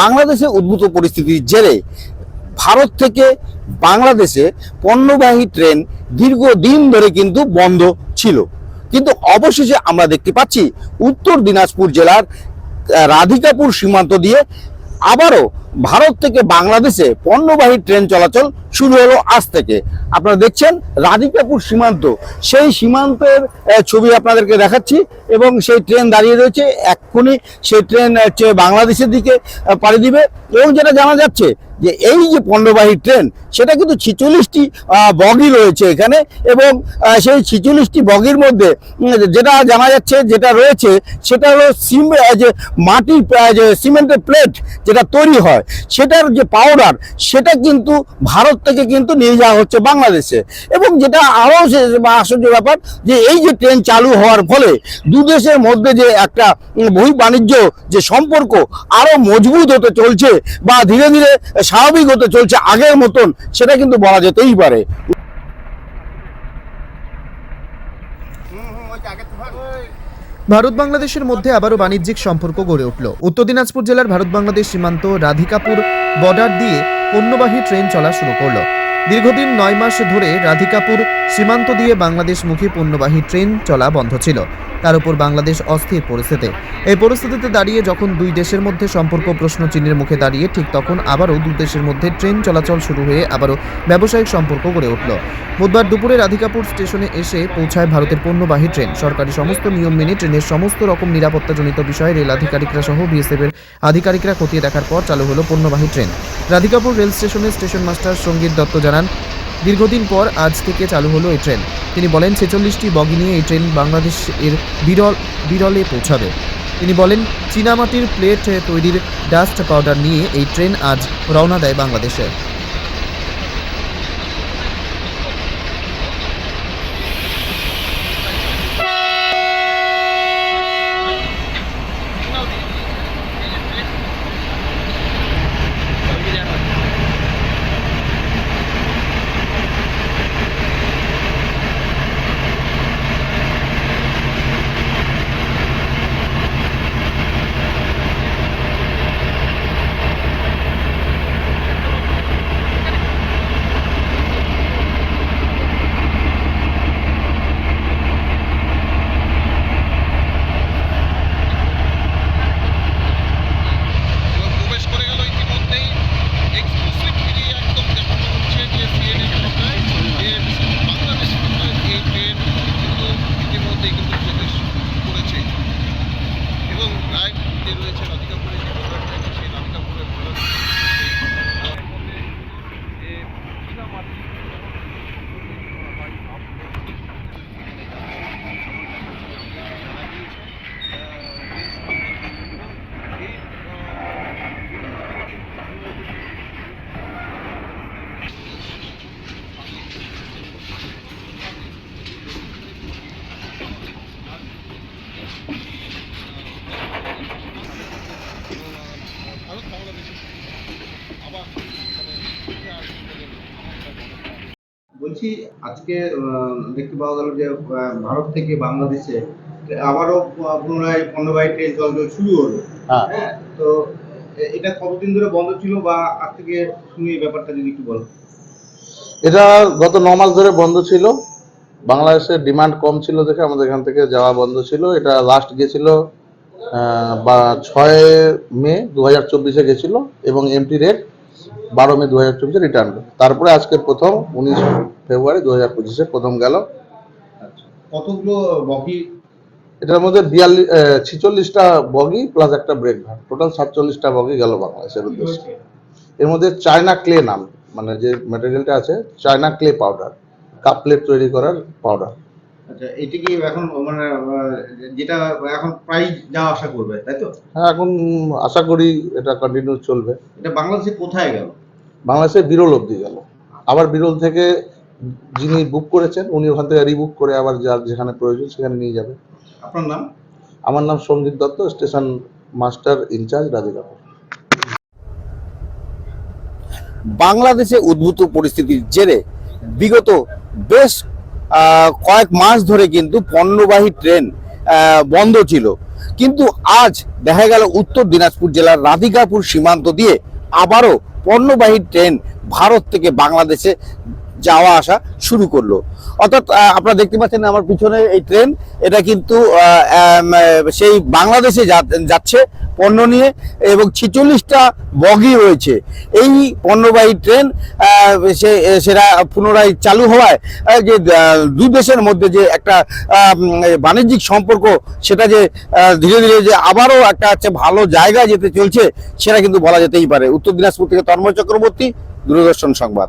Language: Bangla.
বাংলাদেশে উদ্ভূত পরিস্থিতির জেরে ভারত থেকে বাংলাদেশে পণ্যবাহী ট্রেন দীর্ঘদিন ধরে কিন্তু বন্ধ ছিল। কিন্তু অবশেষে আমরা দেখতে পাচ্ছি, উত্তর দিনাজপুর জেলার রাধিকাপুর সীমান্ত দিয়ে আবারও ভারত থেকে বাংলাদেশে পণ্যবাহী ট্রেন চলাচল শুরু হলো আজ থেকে। আপনারা দেখছেন রাধিকাপুর সীমান্ত। সেই সীমান্তের ছবি আপনাদেরকে দেখাচ্ছি এবং সেই ট্রেন দাঁড়িয়ে রয়েছে। এক্ষুনি সেই ট্রেন হচ্ছে বাংলাদেশের দিকে পাড়ি দিবে। এবং যেটা জানা যাচ্ছে যে এই যে পণ্যবাহী ট্রেন সেটা কিন্তু ছিচল্লিশটি বগি রয়েছে এখানে এবং সেই ছিচল্লিশটি বগির মধ্যে যেটা জানা যাচ্ছে যেটা রয়েছে সেটা হলো সিম যে আহ, যে সিমেন্টের প্লেট যেটা তৈরি হয় সেটার যে পাউডার সেটা কিন্তু ভারত থেকে কিন্তু নিয়ে যাওয়া হচ্ছে বাংলাদেশে। এবং যেটা আরও আশ্চর্য ব্যাপার যে এই যে ট্রেন চালু হওয়ার ফলে দু দেশের মধ্যে যে একটা বহি বাণিজ্য যে সম্পর্ক আরও মজবুত হতে চলছে বা ধীরে ধীরে স্বাভাবিক হতে চলছে আগের মতন, সেটা কিন্তু বলা যেতেই পারে। ভারত বাংলাদেশের মধ্যে আবারও বাণিজ্যিক সম্পর্ক গড়ে উঠল। উত্তর দিনাজপুর জেলার ভারত বাংলাদেশ সীমান্ত রাধিকাপুর বর্ডার দিয়ে পণ্যবাহী ট্রেন চলা শুরু করল। দীর্ঘদিন নয় মাস ধরে রাধিকাপুর সীমান্ত দিয়ে বাংলাদেশমুখী পণ্যবাহী ট্রেন চলা বন্ধ ছিল। তার উপর বাংলাদেশ অস্থির পরিস্থিতি। এই পরিস্থিতিতে দাঁড়িয়ে যখন দুই দেশের মধ্যে সম্পর্ক প্রশ্ন চিহ্নের মুখে দাঁড়িয়ে, ঠিক তখন আবারও দুই দেশের মধ্যে ট্রেন চলাচল শুরু হয়ে আবারও ব্যবসায়িক সম্পর্ক গড়ে উঠল। বুধবার দুপুরে রাধিকাপুর স্টেশনে এসে পৌঁছায় ভারতের পণ্যবাহী ট্রেন। সরকারি সমস্ত নিয়ম মেনে ট্রেনের সমস্ত রকম নিরাপত্তাজনিত বিষয়ে রেল আধিকারিকরা সহ বিএসএফের আধিকারিকরা খতিয়ে দেখার পর চালু হলো পণ্যবাহী ট্রেন। রাধিকাপুর রেল স্টেশনে স্টেশন মাস্টার সংগীত দত্ত জানান, দীর্ঘদিন পর আজ থেকে চালু হলো এই ট্রেন। তিনি বলেন, ছেচল্লিশটি বগি নিয়ে এই ট্রেন বাংলাদেশ এর বিরল, বিরলে পৌঁছাবে। তিনি বলেন, চীনামাটির প্লেট তৈরির ডাস্ট পাউডার নিয়ে এই ট্রেন আজ রওনা দেয় বাংলাদেশে এবং প্রবেশ করে গেল ইতিমধ্যেই এক্সক্লুসিভলি একদম দেখানো হচ্ছে যে সিএনএ পর্দায় যে বাংলাদেশ পর্দায় এই ট্রেন কিন্তু ইতিমধ্যেই কিন্তু প্রবেশ করেছে এবং প্রায় যে রয়েছে রাধিকাপুরে যে বর্ডার ট্রেন সেই রাধিকাপুরের বর্ডার ভারত বাংলাদেশের আবার মানে বলছি আজকে দেখতে পাওয়া গেল যে ভারত থেকে বাংলাদেশে আবারও পুনরায় পণ্যবাহী ট্রেন চলাচল শুরু হলো। হ্যাঁ। হ্যাঁ তো এটা কতদিন ধরে বন্ধ ছিল বা আজ থেকে শুনি এই ব্যাপারটা যদি একটু বলো। এটা গত ন মাস ধরে বন্ধ ছিল। বাংলাদেশের ডিমান্ড কম ছিল দেখে আমাদের এখান থেকে যাওয়া বন্ধ ছিল। এটা লাস্ট গেছিল বা ছয় মে দু হাজার চব্বিশে গেছিল এবং এমটি রেট বারো মে দু হাজার চব্বিশে রিটার্ন তারপরে আজকে প্রথম উনিশ ফেব্রুয়ারি দু হাজার পঁচিশে প্রথম গেল। আচ্ছা কতগুলো বগি? এটার মধ্যে বিয়াল্লিশ ছিচল্লিশটা বগি প্লাস একটা ব্রেক ভার টোটাল সাতচল্লিশটা বগি গেল বাংলাদেশের উদ্দেশ্যে। এর মধ্যে চায়না ক্লে নাম মানে যে ম্যাটেরিয়ালটা আছে China clay powder cup plate তৈরি করার পাউডার আচ্ছা এটি কি এখন মানে যেটা এখন প্রাইস যাওয়া আশা করবে তাই তো? হ্যাঁ এখন আশা করি এটা কন্টিনিউ চলবে। এটা বাংলাদেশে কোথায় গেল? বাংলাদেশে বিরল অবধি গেল। আবার বিরল থেকে যিনি বুক করেছেন উনি ওখান থেকে রিবুক করে আবার যার যেখানে প্রয়োজন সেখানে নিয়ে যাবে। আপনার নাম? আমার নাম Sanjit Dutta station master in charge Radhikapur. বাংলাদেশে উদ্ভূত পরিস্থিতির জেরে বিগত বেশ আহ, কয়েক মাস ধরে কিন্তু পণ্যবাহী ট্রেন আহ, বন্ধ ছিল। কিন্তু আজ দেখা গেল উত্তর দিনাজপুর জেলার রাধিকাপুর সীমান্ত দিয়ে আবারও পণ্যবাহী ট্রেন ভারত থেকে বাংলাদেশে যাওয়া আসা শুরু করল। অর্থাৎ আপনারা দেখতে পাচ্ছেন আমার পিছনে এই ট্রেন। এটা কিন্তু সেই বাংলাদেশে যাচ্ছে পণ্য নিয়ে এবং ছিচল্লিশটা বগি রয়েছে। এই পণ্যবাহী ট্রেন সে, সেটা পুনরায় চালু হওয়ায় যে দুই দেশের মধ্যে যে একটা বাণিজ্যিক সম্পর্ক, সেটা যে ধীরে ধীরে যে আবারও একটা হচ্ছে ভালো জায়গায় যেতে চলছে, সেটা কিন্তু বলা যেতেই পারে। উত্তর দিনাজপুর থেকে তন্ময় চক্রবর্তী, দূরদর্শন সংবাদ।